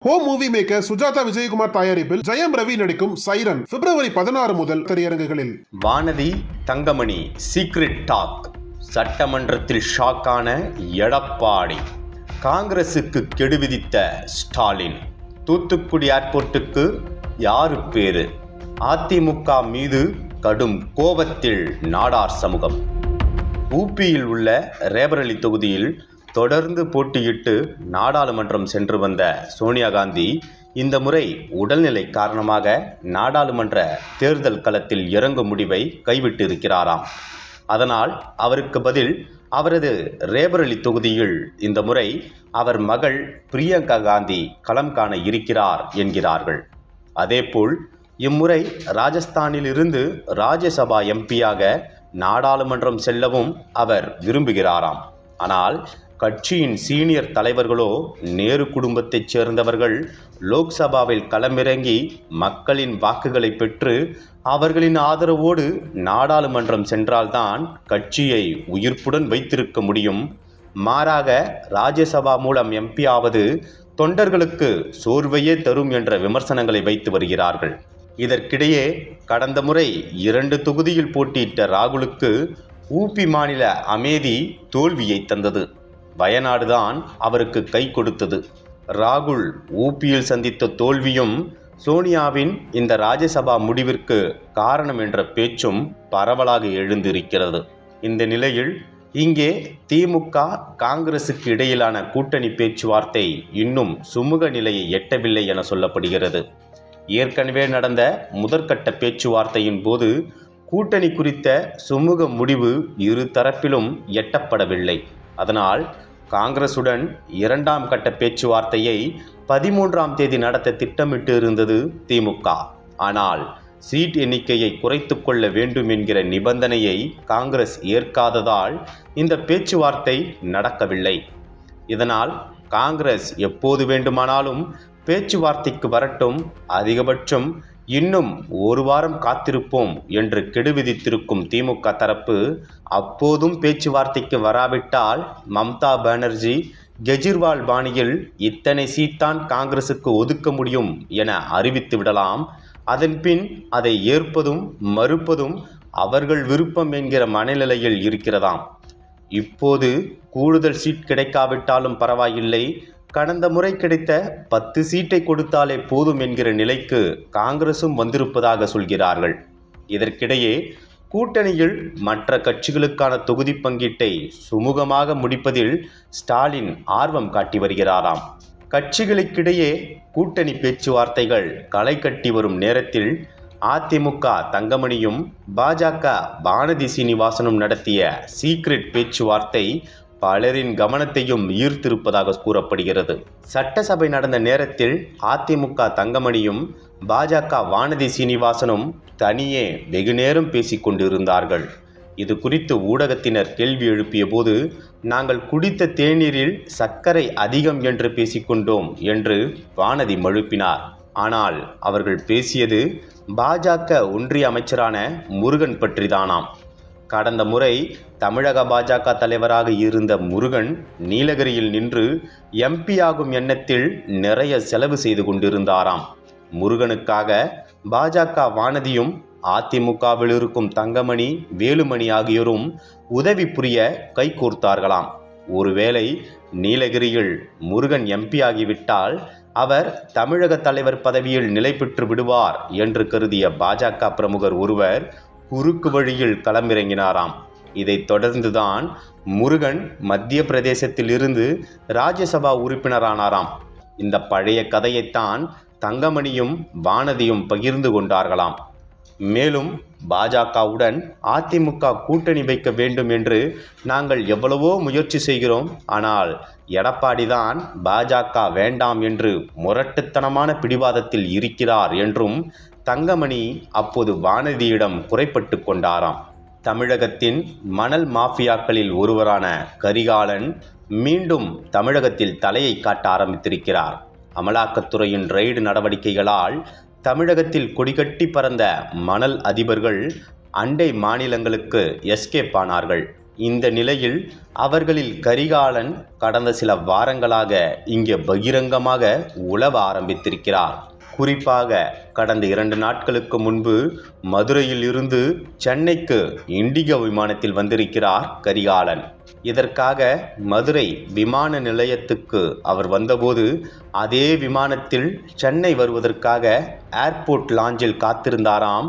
Home movie maker Sujatha Vijayakumar தயாரிப்பில் ஜெயம் ரவி நடிக்கும் siren பிப்ரவரி பதினாறு முதல் திரையரங்குகளில். வானதி தங்கமணி சீக்ரெட் டாக் சட்டமன்றத்தில் ஷாக்கான எடப்பாடி. காங்கிரசுக்கு கெடு விதித்த ஸ்டாலின். தூத்துக்குடி ஏர்போர்ட்டுக்கு யாரு பேரு? அதிமுக மீது கடும் கோபத்தில் நாடார் சமூகம். ஊபியில் உள்ள ரேபரலி தொகுதியில் தொடர்ந்து போட்டியிட்டு நாடாளுமன்றம் சென்று வந்த சோனியா காந்தி இந்த முறை உடல்நிலை காரணமாக நாடாளுமன்ற தேர்தல் களத்தில் இறங்கும் முடிவை கைவிட்டிருக்கிறாராம். அதனால் அவருக்கு பதில் அவரது ரேபரலி தொகுதியில் இந்த முறை அவர் மகள் பிரியங்கா காந்தி களம் காண இருக்கிறார் என்கிறார்கள். அதேபோல் இம்முறை ராஜஸ்தானில் இருந்து ராஜ்யசபா எம்பியாக நாடாளுமன்றம் செல்லவும் அவர் விரும்புகிறாராம். ஆனால் கட்சியின் சீனியர் தலைவர்களோ நேரு குடும்பத்தைச் சேர்ந்தவர்கள் லோக்சபாவில் களமிறங்கி மக்களின் வாக்குகளை பெற்று அவர்களின் ஆதரவோடு நாடாளுமன்றம் சென்றால்தான் கட்சியை உயிர்ப்புடன் வைத்திருக்க முடியும். மாறாக ராஜ்யசபா மூலம் எம்பி ஆவது தொண்டர்களுக்கு சோர்வையே தரும் என்ற விமர்சனங்களை வைத்து வருகிறார்கள். இதற்கிடையே கடந்த முறை இரண்டு தொகுதியில் போட்டியிட்ட ராகுலுக்கு ஊபி மாநில அமேதி தோல்வியை தந்தது. வயநாடுதான் அவருக்கு கை கொடுத்தது. ராகுல் ஊபியில் சந்தித்த தோல்வியும் சோனியாவின் இந்த ராஜ்யசபா முடிவிற்கு காரணம் என்ற பேச்சும் பரவலாக எழுந்திருக்கிறது. இந்த நிலையில் இங்கே திமுக காங்கிரசுக்கு இடையிலான கூட்டணி பேச்சுவார்த்தை இன்னும் சுமூக நிலையை எட்டவில்லை என சொல்லப்படுகிறது. ஏற்கனவே நடந்த முதற்கட்ட பேச்சுவார்த்தையின் போது கூட்டணி குறித்த சுமூக முடிவு இரு தரப்பிலும் எட்டப்படவில்லை. அதனால் காங்கிரசுடன் இரண்டாம் கட்ட பேச்சுவார்த்தையை பதிமூன்றாம் தேதி நடத்த திட்டமிட்டு இருந்தது திமுக. ஆனால் சீட் எண்ணிக்கையை குறைத்து கொள்ள வேண்டும் என்கிற நிபந்தனையை காங்கிரஸ் ஏற்காததால் இந்த பேச்சுவார்த்தை நடக்கவில்லை. இதனால் காங்கிரஸ் எப்போது வேண்டுமானாலும் பேச்சுவார்த்தைக்கு வரட்டும் அதிகபட்சம் இன்னும் ஒரு வாரம் காத்திருப்போம் என்று கெடு விதித்திருக்கும் திமுக தரப்பு அப்போதும் பேச்சுவார்த்தைக்கு வராவிட்டால் மம்தா பானர்ஜி கெஜ்ரிவால் பாணியில் இத்தனை சீட்டான் காங்கிரசுக்கு ஒதுக்க முடியும் என அறிவித்து விடலாம். அதன்பின் அதை ஏற்பதும் மறுப்பதும் அவர்கள் விருப்பம் என்கிற மனநிலையில் இருக்கிறதாம். இப்போது கூடுதல் சீட் கிடைக்காவிட்டாலும் பரவாயில்லை. கடந்த முறை கிடைத்த பத்து சீட்டை கொடுத்தாலே போதும் என்கிற நிலைக்கு காங்கிரசும் வந்திருப்பதாக சொல்கிறார்கள். இதற்கிடையே கூட்டணியில் மற்ற கட்சிகளுக்கான தொகுதி பங்கீட்டை சுமூகமாக முடிப்பதில் ஸ்டாலின் ஆர்வம் காட்டி வருகிறாராம். கட்சிகளுக்கிடையே கூட்டணி பேச்சுவார்த்தைகள் களை கட்டி வரும் நேரத்தில் அதிமுக தங்கமணியும் பாஜக வானதி சீனிவாசனும் நடத்திய சீக்ரெட் பேச்சுவார்த்தை பலரின் கவனத்தையும் ஈர்த்திருப்பதாக கூறப்படுகிறது. சட்டசபை நடந்த நேரத்தில் அதிமுக தங்கமணியும் பாஜக வானதி சீனிவாசனும் தனியே வெகுநேரம் பேசிக் கொண்டிருந்தார்கள். இது குறித்து ஊடகத்தினர் கேள்வி எழுப்பிய போது நாங்கள் குடித்த தேநீரில் சர்க்கரை அதிகம் என்று பேசிக்கொண்டோம் என்று வானதி மழுப்பினார். ஆனால் அவர்கள் பேசியது பாஜக ஒன்றிய அமைச்சரான முருகன் பற்றிதானாம். கடந்த முறை தமிழக பாஜக தலைவராக இருந்த முருகன் நீலகிரியில் நின்று எம்பியாகும் எண்ணத்தில் நிறைய செலவு செய்து கொண்டிருந்தாராம். முருகனுக்காக பாஜக வானதியும் அதிமுகவில் இருக்கும் தங்கமணி வேலுமணி ஆகியோரும் உதவி புரிய கைகோர்த்தார்களாம் ஒருவேளை நீலகிரியில் முருகன் எம்பி ஆகிவிட்டால் அவர் தமிழக தலைவர் பதவியில் நிலை பெற்று விடுவார் என்று கருதிய பாஜக பிரமுகர் ஒருவர் குறுக்கு வழியில் களமிறங்கினாராம். இதைத் தொடர்ந்துதான் முருகன் மத்திய பிரதேசத்தில் இருந்து ராஜ்யசபா உறுப்பினரானாராம். இந்த பழைய கதையைத்தான் தங்கமணியும் வானதியும் பகிர்ந்து கொண்டார்களாம். மேலும் பாஜகவுடன் அதிமுக கூட்டணி வைக்க வேண்டும் என்று நாங்கள் எவ்வளவோ முயற்சி செய்கிறோம். ஆனால் எடப்பாடிதான் பாஜக வேண்டாம் என்று முரட்டுத்தனமான பிடிவாதத்தில் இருக்கிறார் என்றும் தங்கமணி அப்போது வானதியிடம் குறைப்பட்டு கொண்டாராம். தமிழகத்தின் மணல் மாஃபியாக்களில் ஒருவரான கரிகாலன் மீண்டும் தமிழகத்தில் தலையை காட்ட ஆரம்பித்திருக்கிறார். அமலாக்கத்துறையின் ரெய்டு நடவடிக்கைகளால் தமிழகத்தில் கொடிகட்டி பறந்த மணல் அதிபர்கள் அண்டை மாநிலங்களுக்கு எஸ்கேப் ஆனார்கள். இந்த நிலையில் அவர்களில் கரிகாலன் கடந்த சில வாரங்களாக இங்கே பகிரங்கமாக உழவ ஆரம்பித்திருக்கிறார். குறிப்பாக கடந்த இரண்டு நாட்களுக்கு முன்பு மதுரையில் இருந்து சென்னைக்கு இண்டிகோ விமானத்தில் வந்திருக்கிறார் கரிகாலன். இதற்காக மதுரை விமான நிலையத்துக்கு அவர் வந்தபோது அதே விமானத்தில் சென்னை வருவதற்காக ஏர்போர்ட் லாஞ்சில் காத்திருந்தாராம்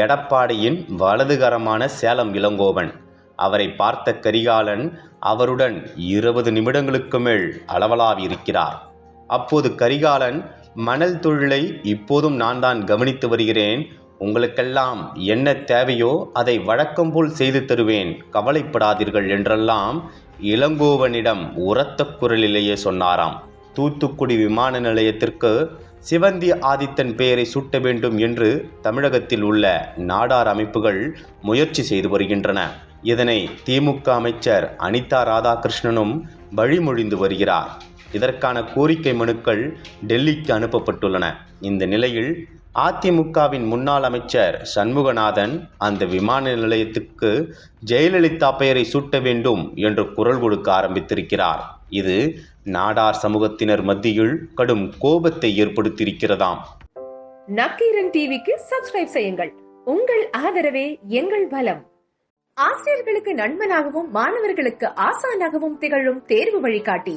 எடப்பாடியின் வலதுகரமான சேலம் இளங்கோவன். அவரை பார்த்த கரிகாலன் அவருடன் இருபது நிமிடங்களுக்கு மேல் அளவலாவியிருக்கிறார். அப்போது கரிகாலன் மணல் தொழிலை இப்போதும் நான் தான் கவனித்து வருகிறேன். உங்களுக்கெல்லாம் என்ன தேவையோ அதை வழக்கம் போல் செய்து தருவேன். கவலைப்படாதீர்கள் என்றெல்லாம் இளங்கோவனிடம் உரத்த குரலிலேயே சொன்னாராம். தூத்துக்குடி விமான நிலையத்திற்கு சிவந்தி ஆதித்தன் பெயரை சூட்ட வேண்டும் என்று தமிழகத்தில் உள்ள நாடார் அமைப்புகள் முயற்சி செய்து வருகின்றன. இதனை திமுக அமைச்சர் அனிதா ராதாகிருஷ்ணனும் வழிமொழிந்து வருகிறார். இதற்கான கோரிக்கை மனுக்கள் டெல்லிக்கு அனுப்பப்பட்டுள்ளன. இந்த நிலையில் அதிமுகவின் முன்னாள் அமைச்சர் சண்முகநாதன் அந்த விமான நிலையத்துக்கு ஜெயலலிதா பெயரை சூட்ட வேண்டும் என்று குரல் கொடுக்க ஆரம்பித்திருக்கிறார். இது நாடார் சமூகத்தினர் மத்தியில் கடும் கோபத்தை ஏற்படுத்தியிருக்கிறதாம். நக்கீரன் டிவிக்கு சப்ஸ்கிரைப் செய்யுங்கள். உங்கள் ஆதரவே எங்கள் பலம் ஆசிரியர்களுக்கு நண்பனாகவும் மாணவர்களுக்கு ஆசானாகவும் திகழும் தேர்வு வழிகாட்டி.